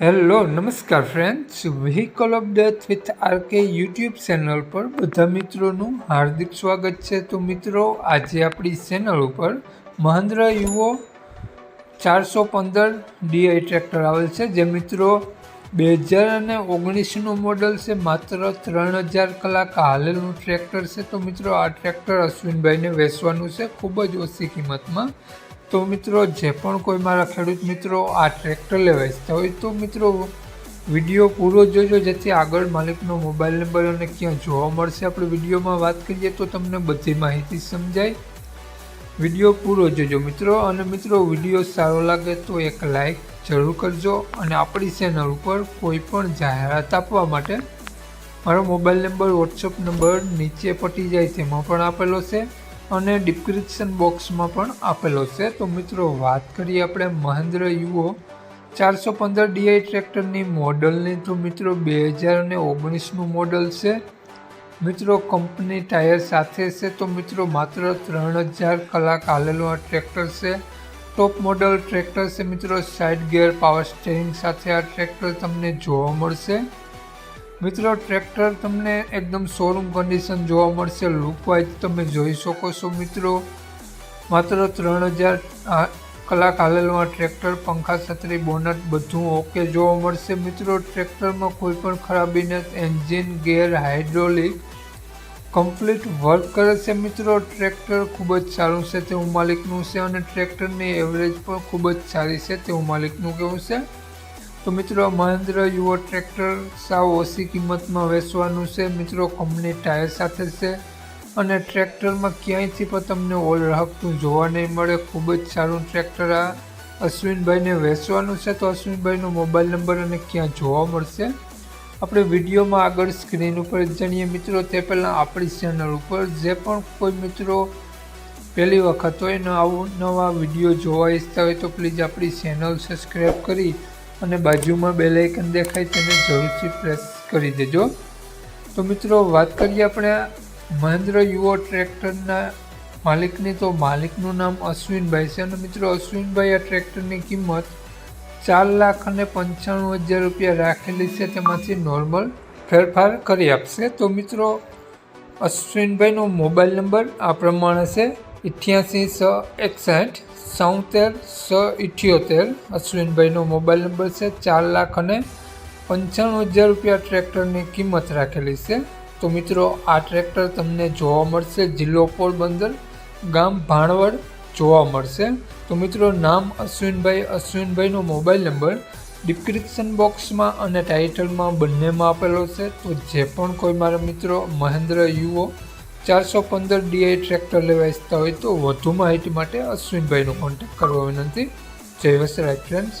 Hello, નમસ્કાર friends vehicle of death with RK YouTube channel પર બધા મિત્રોનું હાર્દિક સ્વાગત છે. તો મિત્રો, આજે આપણી ચેનલ ઉપર મહેન્દ્ર યુવો ચારસો પંદર ડીઆઈ ટ્રેક્ટર આવેલ છે. જે મિત્રો બે હજાર અને ઓગણીસનું મોડલ છે. માત્ર ત્રણ હજાર કલાક હાલેલું ટ્રેક્ટર છે. તો મિત્રો, આ ટ્રેક્ટર અશ્વિનભાઈને વેચવાનું છે. ખૂબ જ ઓછી કિંમતમાં. તો મિત્રો, જે પણ કોઈ મારા ખેડૂત મિત્રો આ ટ્રેક્ટર લેવા ઈચ્છતા હોય, તો મિત્રો વીડિયો પૂરો જોજો, જેથી આગળ માલિકનો મોબાઈલ નંબર અને ક્યાં જોવા મળશે આપણે વિડીયોમાં વાત કરીએ, તો તમને બધી માહિતી સમજાય. વીડિયો પૂરો જોજો મિત્રો, અને મિત્રો વીડિયો સારો લાગે તો એક લાઈક જરૂર કરજો, અને આપણી ચેનલ ઉપર કોઈ પણ જાહેરાત આપવા માટે મારો મોબાઈલ નંબર, વોટ્સઅપ નંબર નીચે પટી જાય તેમાં પણ આપેલો છે. અને ડિસ્ક્રિપ્શન બોક્સમાં પણ આપેલો છે. તો મિત્રો, વાત કરીએ આપણે મહેન્દ્ર યુઓ ચારસો પંદર ડીઆઈ ટ્રેક્ટરની મોડલની. તો મિત્રો, બે હજાર અને ઓગણીસનું મોડલ છે. મિત્રો, કંપની ટાયર સાથે છે. તો મિત્રો, માત્ર ત્રણ હજાર કલાક હાલેલું આ ટ્રેક્ટર છે. ટોપ મોડલ ટ્રેક્ટર છે. મિત્રો, સાઇડ ગિયર પાવર સ્ટેરિંગ સાથે આ ટ્રેક્ટર તમને જોવા મળશે. મિત્રો, ટ્રેક્ટર તમને એકદમ શોરૂમ કન્ડિશન જોવા મળશે લુકવાઇઝ તમે જોઈ શકો છો મિત્રો. માત્ર ત્રણ હજાર કલાક હાલેલમાં ટ્રેક્ટર, પંખા, છત્રી, બોનટ બધું ઓકે જોવા મળશે મિત્રો. ટ્રેક્ટરમાં કોઈ પણ ખરાબી નથી engine, gear, hydraulic complete work કરે છે મિત્રો. ટ્રેક્ટર ખૂબ જ સારું છે, તેવું માલિકનું છે અને ટ્રેક્ટરની એવરેજ પણ ખૂબ જ સારી છે, તેવું માલિકનું કેવું છે. તો મિત્રો, મહેન્દ્ર યુવો ટ્રેક્ટર સાવ ઓછી કિંમતમાં વેચવાનું છે. મિત્રો કંપની ટાયર સાથે છે અને ટ્રેક્ટરમાં ક્યાંયથી પણ તમને ઓલ રહકતું જોવા નહીં મળે. ખૂબ જ સારું ટ્રેક્ટર આ. અશ્વિનભાઈને વેચવાનું છે તો અશ્વિનભાઈનો મોબાઈલ નંબર અને ક્યાં જોવા મળશે? આપણે વિડીયોમાં આગળ સ્ક્રીન ઉપર જાણીએ મિત્રો, તે પહેલાં આપણી ચેનલ ઉપર જે પણ કોઈ મિત્રો પહેલી વખત હોય ને આવું નવા વીડિયો જોવા ઈચ્છતા હોય તો પ્લીઝ આપણી ચેનલ સબસ્ક્રાઈબ કરી અને બાજુમાં બે લાઇકન દેખાય તેને જરૂરથી પ્રેસ કરી દેજો. તો મિત્રો, વાત કરીએ આપણે મહેન્દ્ર યુવો ટ્રેક્ટરના માલિકની. તો માલિકનું નામ અશ્વિનભાઈ છે અને મિત્રો, અશ્વિનભાઈ આ ટ્રેક્ટરની કિંમત ચાર લાખ અને પંચાણું હજાર રૂપિયા રાખેલી છે. તેમાંથી નોર્મલ ફેરફાર કરી આપશે. તો મિત્રો, અશ્વિનભાઈનો મોબાઈલ નંબર આ પ્રમાણે છે. અઠ્યાસી સો એકસઠ સાઉતેર સ ઇઠ્યોતેર, અશ્વિનભાઈનો મોબાઈલ નંબર છે ચાર લાખ અને પંચાણું હજાર રૂપિયા ટ્રેક્ટરની કિંમત રાખેલી છે. તો મિત્રો, આ ટ્રેક્ટર તમને જોવા મળશે જિલ્લો પોરબંદર, ગામ ભાણવડ જોવા મળશે. તો મિત્રો, નામ અશ્વિનભાઈ, અશ્વિનભાઈનો મોબાઈલ નંબર ડિસ્ક્રિપ્શન બોક્સમાં અને ટાઇટલમાં બંનેમાં આપેલો છે. તો જે પણ કોઈ મારા મિત્રો, મહેન્દ્ર યુવો ચારસો પંદર ડીઆઈ ટ્રેક્ટર લેવા ઇચ્છતા હોય તો વધુ માહિતી માટે અશ્વિનભાઈનો કોન્ટેક્ટ કરવા વિનંતી. જય વસરાય ફ્રેન્ડ્સ